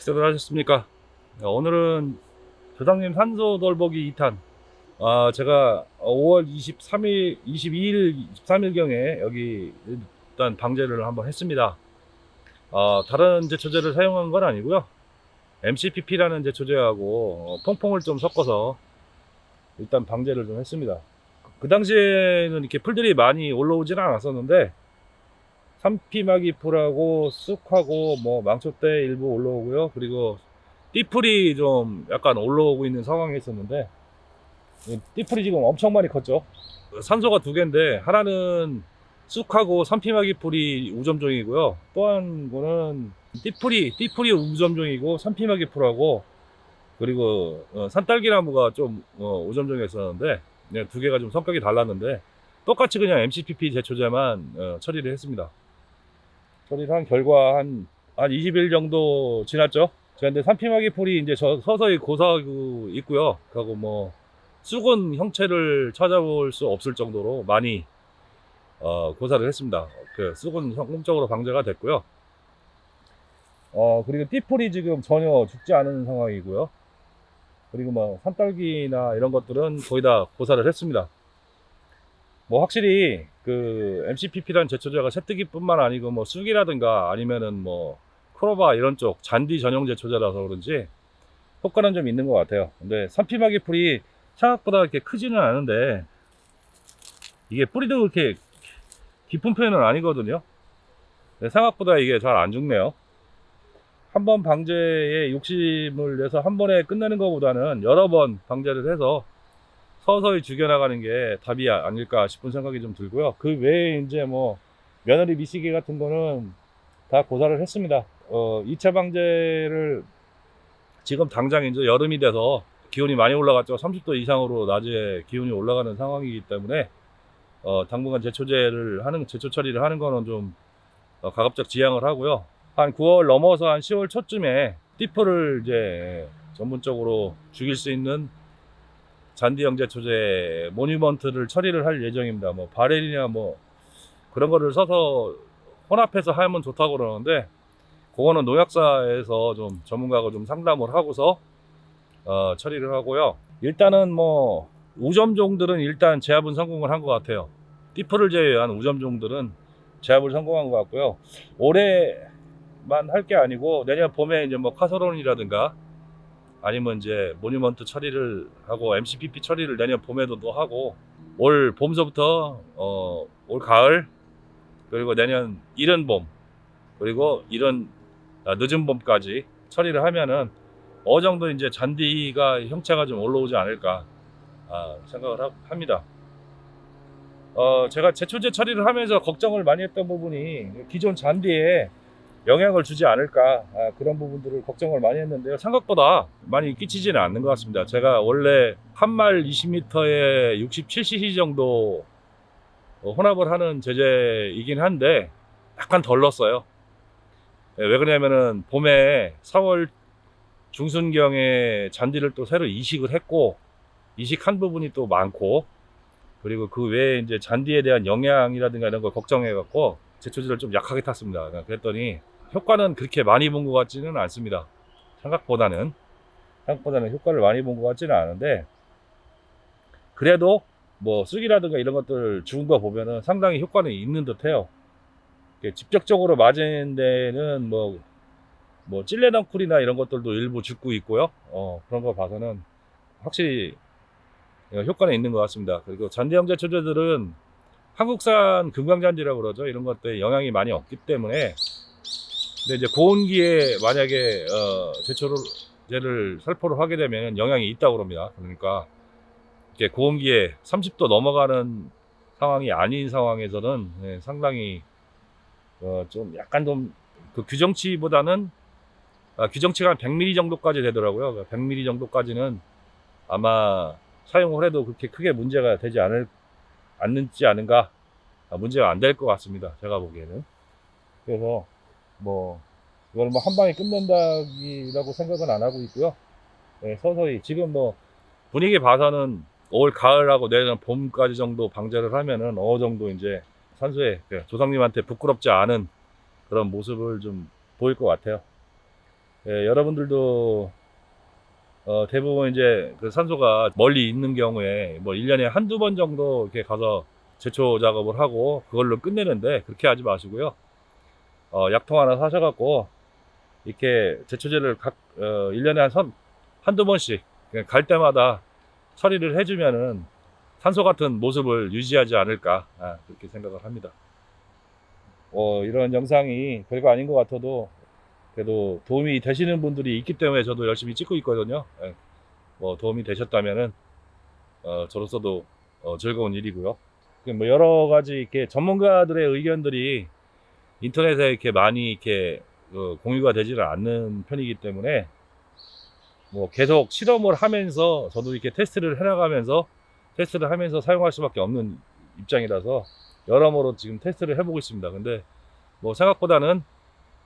식사들 하셨습니까? 네, 오늘은 조상님 산소 돌보기 2탄. 아, 제가 5월 23일, 22일, 23일경에 여기 일단 방제를 한번 했습니다. 아, 다른 제초제를 사용한 건 아니고요. MCPP라는 제초제하고 어, 퐁퐁을 좀 섞어서 일단 방제를 좀 했습니다. 그 당시에는 이렇게 풀들이 많이 올라오진 않았었는데 삼피마기 풀하고 쑥하고 뭐 망초대 일부 올라오고요. 그리고 띠풀이 좀 약간 올라오고 있는 상황에 있었는데 이 띠풀이 지금 엄청 많이 컸죠. 산소가 두 개인데 하나는 쑥하고 삼피마기 풀이 우점종이고요. 또 한 거는 띠풀이 띠풀이 우점종이고 삼피마기 풀하고 그리고 어, 산딸기나무가 좀 어, 우점종이었었는데 네, 두 개가 좀 성격이 달랐는데 똑같이 그냥 MCPP 제초제만 어, 처리를 했습니다. 처리를 한 결과 한, 한 20일 정도 지났죠. 제가 근데 산피마기 풀이 이제 저 서서히 고사하고 있고요. 그리고 뭐 쑥은 형체를 찾아볼 수 없을 정도로 많이 어, 고사를 했습니다. 그 쑥은 성공적으로 방제가 됐고요. 어, 그리고 띠풀이 지금 전혀 죽지 않은 상황이고요. 그리고 뭐 산딸기나 이런 것들은 거의 다 고사를 했습니다. 뭐 확실히 그 MCPP라는 제초제가 새뜨기뿐만 아니고 뭐 쑥이라든가 아니면은 뭐 크로바 이런 쪽 잔디 전용 제초제라서 그런지 효과는 좀 있는 것 같아요. 근데 산피마기 풀이 생각보다 이렇게 크지는 않은데 이게 뿌리도 그렇게 깊은 편은 아니거든요. 생각보다 이게 잘 안 죽네요. 한 번 방제에 욕심을 내서 한 번에 끝내는 것보다는 여러 번 방제를 해서 서서히 죽여나가는 게 답이 아닐까 싶은 생각이 좀 들고요. 그 외에 이제 뭐 며느리 미시기 같은 거는 다 고사를 했습니다. 어, 2차 방제를 지금 당장 이제 여름이 돼서 기온이 많이 올라갔죠. 30도 이상으로 낮에 기온이 올라가는 상황이기 때문에 어, 당분간 제초제를 하는 제초 처리를 하는 거는 좀 어, 가급적 지양을 하고요. 한 9월 넘어서 한 10월 초쯤에 띠프를 이제 전문적으로 죽일 수 있는 잔디형 제초제 모니먼트를 처리를 할 예정입니다. 뭐 바렐이나 뭐 그런 거를 써서 혼합해서 하면 좋다고 그러는데 그거는 농약사에서 좀 전문가가 좀 상담을 하고서 어, 처리를 하고요. 일단은 뭐 우점종들은 일단 제압은 성공을 한 것 같아요. 띠프를 제외한 우점종들은 제압을 성공한 것 같고요. 올해만 할 게 아니고 내년 봄에 이제 뭐 카서론이라든가 아니면 이제 모니먼트 처리를 하고 MCPP 처리를 내년 봄에도 또 하고 올 봄서부터 어, 올 가을 그리고 내년 이른 봄 그리고 이른 아, 늦은 봄까지 처리를 하면은 어느 정도 이제 잔디가 형체가 좀 올라오지 않을까 아, 생각을 하- 합니다. 어, 제가 제초제 처리를 하면서 걱정을 많이 했던 부분이 기존 잔디에 영향을 주지 않을까 아, 그런 부분들을 걱정을 많이 했는데요. 생각보다 많이 끼치지는 않는 것 같습니다. 제가 원래 한말 20m에 67cc 정도 어, 혼합을 하는 제재이긴 한데 약간 덜 넣었어요. 예, 왜 그러냐면은 봄에 4월 중순경에 잔디를 또 새로 이식을 했고 이식한 부분이 또 많고 그리고 그 외에 이제 잔디에 대한 영향이라든가 이런 걸 걱정해 갖고 제초제를 좀 약하게 탔습니다. 그랬더니 효과는 그렇게 많이 본 것 같지는 않습니다. 생각보다는 생각보다는 효과를 많이 본 것 같지는 않은데 그래도 뭐 쑥이라든가 이런 것들 죽은 거 보면은 상당히 효과는 있는 듯해요. 직접적으로 맞은 데는 뭐, 뭐 찔레덩쿨이나 이런 것들도 일부 죽고 있고요. 어, 그런 거 봐서는 확실히 효과는 있는 것 같습니다. 그리고 잔디형제 초제들은 한국산 금강잔디라고 그러죠. 이런 것들에 영향이 많이 없기 때문에 근데 이제 고온기에 만약에 어, 제초제를 살포를 하게 되면 영향이 있다고 그럽니다. 그러니까 이렇게 고온기에 30도 넘어가는 상황이 아닌 상황에서는 예, 상당히 어, 좀 약간 좀 그 규정치보다는 아, 규정치가 한 100mm 정도까지 되더라고요. 100mm 정도까지는 아마 사용을 해도 그렇게 크게 문제가 되지 않을 않는지 않은가 아, 문제가 안 될 것 같습니다. 제가 보기에는 그래서 뭐 이걸 뭐 한 방에 끝낸다기라고 생각은 안 하고 있고요. 네, 서서히 지금 뭐 분위기 봐서는 올 가을하고 내년 봄까지 정도 방제를 하면은 어느 정도 이제 산소에 그 조상님한테 부끄럽지 않은 그런 모습을 좀 보일 것 같아요. 예, 여러분들도 어, 대부분 이제 그 산소가 멀리 있는 경우에 뭐 1년에 한두 번 정도 이렇게 가서 제초 작업을 하고 그걸로 끝내는데 그렇게 하지 마시고요. 어, 약통 하나 사셔갖고 이렇게 제초제를 각, 어, 1년에 한 선, 한두 번씩 갈 때마다 처리를 해주면은 산소 같은 모습을 유지하지 않을까 아, 그렇게 생각을 합니다. 어, 이런 영상이 별거 아닌 것 같아도 그래도 도움이 되시는 분들이 있기 때문에 저도 열심히 찍고 있거든요. 예. 뭐 도움이 되셨다면은 어, 저로서도 어, 즐거운 일이고요. 그뭐 여러 가지 이렇게 전문가들의 의견들이 인터넷에 이렇게 많이 이렇게 어, 공유가 되지를 않는 편이기 때문에 뭐 계속 실험을 하면서 저도 이렇게 테스트를 해나가면서 테스트를 하면서 사용할 수밖에 없는 입장이라서 여러모로 지금 테스트를 해보고 있습니다. 근데 뭐 생각보다는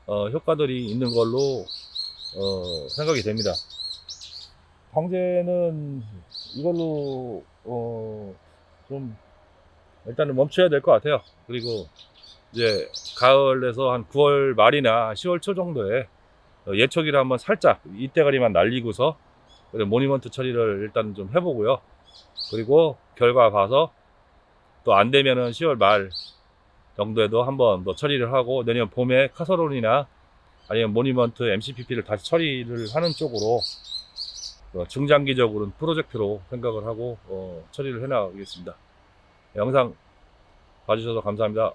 어, 효과들이 있는 걸로 어, 생각이 됩니다. 방제는 이걸로 어, 좀 일단은 멈춰야 될 것 같아요. 그리고 이제 가을에서 한 9월 말이나 10월 초 정도에 어, 예초기를 한번 살짝 이때가리만 날리고서 모니먼트 처리를 일단 좀 해보고요. 그리고 결과 봐서 또 안 되면은 10월 말 정도에도 한번 더 처리를 하고 내년 봄에 카서론이나 아니면 모니먼트 MCPP를 다시 처리를 하는 쪽으로 어, 중장기적으로는 프로젝트로 생각을 하고 어, 처리를 해나가겠습니다. 영상 봐주셔서 감사합니다.